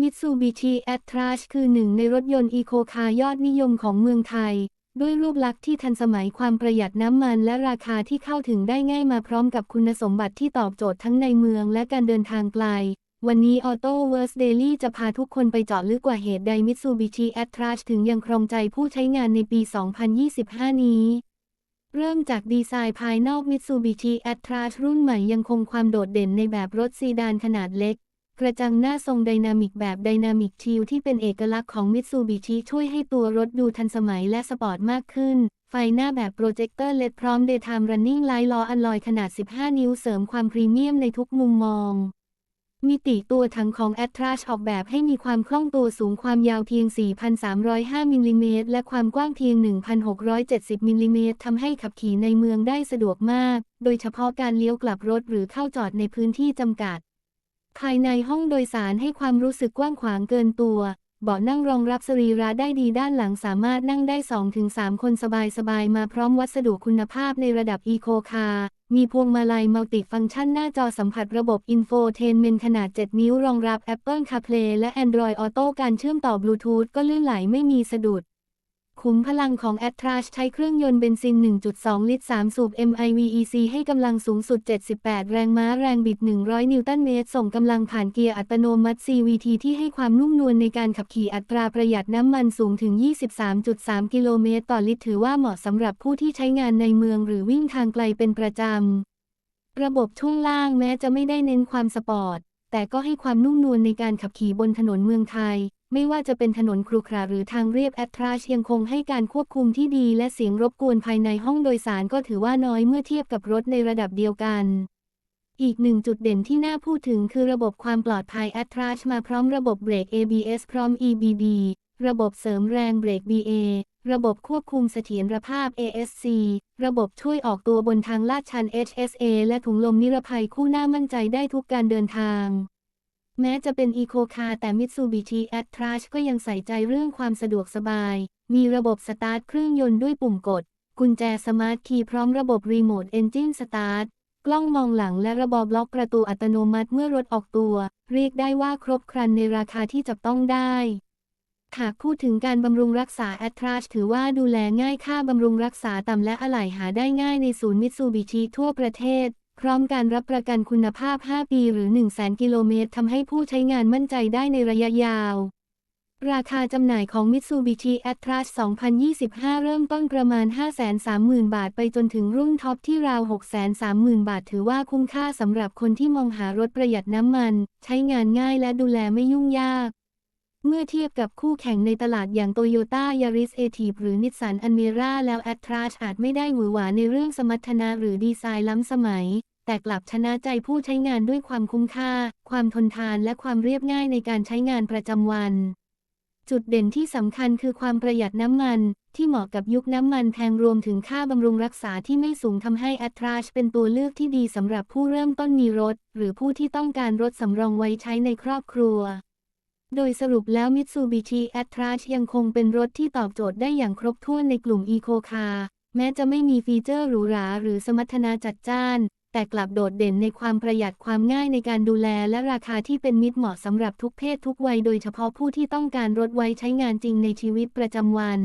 Mitsubishi a t r a s คือหนึ่งในรถยนต์อีโคคาร์ยอดนิยมของเมืองไทย ด้วยรูปลักษณ์ที่ทันสมัยความประหยัดน้ำมันและราคาที่เข้าถึงได้ง่ายมาพร้อมกับคุณสมบัติที่ตอบโจทย์ทั้งในเมืองและการเดินทางไกล วันนี้ Auto w o r s Daily จะพาทุกคนไปเจาะลึกกว่าเหตุใด Mitsubishi a t r a s ถึงยังครองใจผู้ใช้งานในปี 2025 นี้เริ่มจากดีไซน์ภายนอก Mitsubishi a t r a s รุ่นใหม่ยังคงความโดดเด่นในแบบรถซีดานขนาดเล็ก กระจังหน้าทรงไดนามิกแบบไดนามิกทิวที่เป็นเอกลักษณ์ของ Mitsubishi ช่วยให้ตัวรถดูทันสมัยและสปอร์ตมากขึ้น ไฟหน้าแบบโปรเจคเตอร์เลดพร้อม Daytime Running Light ล้ออัลลอยขนาด 15 นิ้วเสริมความพรีเมียมในทุกมุมมอง มิติตัวถังของ a t r a s ออกแบบให้มีความคล่องตัวสูงความยาวเพียง 4,305 มิลลิเมตรและความกว้างเพียง 1,670 มิลลิเมตรทำให้ขับขี่ในเมืองได้สะดวกมาก โดยเฉพาะการเลี้ยวกลับรถหรือเข้าจอดในพื้นที่จำกัด ภายในห้องโดยสารให้ความรู้สึกกว้างขวางเกินตัว เบาะนั่งรองรับสรีระได้ดีด้านหลังสามารถนั่งได้ 2-3 คนสบายๆ มาพร้อมวัสดุคุณภาพในระดับอีโคคาร์มีพวงมาลัยมัลติฟังก์ชันหน้าจอสัมผัสระบบอินโฟเทนเมนขนาด 7 นิ้วรองรับ Apple CarPlay และ Android Auto การเชื่อมต่อบลูทูธก็ลื่นไหลไม่มีสะดุด ขุมพลังของ a t r a s ใช้เครื่องยนต์เบนซิน 1.2 ลิตร 3 สูบ MIVEC ให้กำลังสูงสุด 78 แรงม้าแรงบิด 100 นิวตันเมตร ส่งกำลังผ่านเกียร์อัตโนมัติ CVT ที่ให้ความนุ่มนวลในการขับขี่อัตราประหยัดน้ำมันสูงถึง 23.3 กิโลเมตรต่อลิตร ถือว่าเหมาะสำหรับผู้ที่ใช้งานในเมืองหรือวิ่งทางไกลเป็นประจำ ระบบช่วงล่างแม้จะไม่ได้เน้นความสปอร์ต แต่ก็ให้ความนุ่มนวลในการขับขี่บนถนนเมืองไทย ไม่ว่าจะเป็นถนนครุขระหรือทางเรียบแอตทราชยังคงให้การควบคุมที่ดีและเสียงรบกวนภายในห้องโดยสารก็ถือว่าน้อยเมื่อเทียบกับรถในระดับเดียวกัน อีกหนึ่งจุดเด่นที่น่าพูดถึงคือระบบความปลอดภัย a t r a s มาพร้อมระบบเบรก ABS พร้อม EBD ระบบเสริมแรงเบรก BA ระบบควบคุมเสถียรภาพ ASC ระบบช่วยออกตัวบนทางลาดชัน HSA และถุงลมนิรภัยคู่หน้ามั่นใจได้ทุกการเดินทาง แม้จะเป็นอีโคคาร์แต่ Mitsubishi a t r a s ก็ยังใส่ใจเรื่องความสะดวกสบาย มีระบบสตาร์ทเครื่องยนต์ด้วยปุ่มกด กุญแจสมาร์ทคีย์พร้อมระบบรีโมทเอนจินสตาร์ทกล้องมองหลังและระบบล็อกประตูอัตโนมัติเมื่อรถออกตัว เรียกได้ว่าครบครันในราคาที่จับต้องได้หากพูดถึงการบำรุงรักษา a t r a s ถือว่าดูแลง่ายค่าบำรุงรักษาต่ำและอะไหล่หาได้ง่ายในศูนย์มิตซูบิชิทั่วประเทศ ร้อมการรับประกันคุณภาพ 5 ปีหรือ 1 0 0 0 0 0 กิโลเมตรทำให้ผู้ใช้งานมั่นใจได้ในระยะยาว ราคาจำหน่ายของ Mitsubishi a t r a s 2025 เริ่มต้นประมาณ 530,000 บาทไปจนถึงรุ่นท็อปที่ราว 630,000 บาท ถือว่าคุ้มค่าสำหรับคนที่มองหารถประหยัดน้ำมัน ใช้งานง่ายและดูแลไม่ยุ่งยากเมื่อเทียบกับคู่แข่งในตลาดอย่าง Toyota Yaris a t i v หรือ Nissan Almera แล้ว a t r a s อาจไม่ได้หวือหวาในเรื่องสมรรถนะหรือดีไซน์ล้ำสมัย แต่กลับชนะใจผู้ใช้งานด้วยความคุ้มค่า ความทนทานและความเรียบง่ายในการใช้งานประจำวัน จุดเด่นที่สำคัญคือความประหยัดน้ำมัน ที่เหมาะกับยุคน้ำมันแพงรวมถึงค่าบำรุงรักษาที่ไม่สูงทำให้ a t r a s เป็นตัวเลือกที่ดีสำหรับผู้เริ่มต้นมีรถ หรือผู้ที่ต้องการรถสำรองไว้ใช้ในครอบครัวโดยสรุปแล้ว Mitsubishi a t r a s ยังคงเป็นรถที่ตอบโจทย์ได้อย่างครบถ้วนในกลุ่ม Eco Car แม้จะไม่มีฟีเจอร์หรูหราหรือสมรรถนะจัดจ้าน แต่กลับโดดเด่นในความประหยัดความง่ายในการดูแลและราคาที่เป็นมิตรเหมาะสำหรับทุกเพศทุกวัยโดยเฉพาะผู้ที่ต้องการรถไว้ใช้งานจริงในชีวิตประจำวัน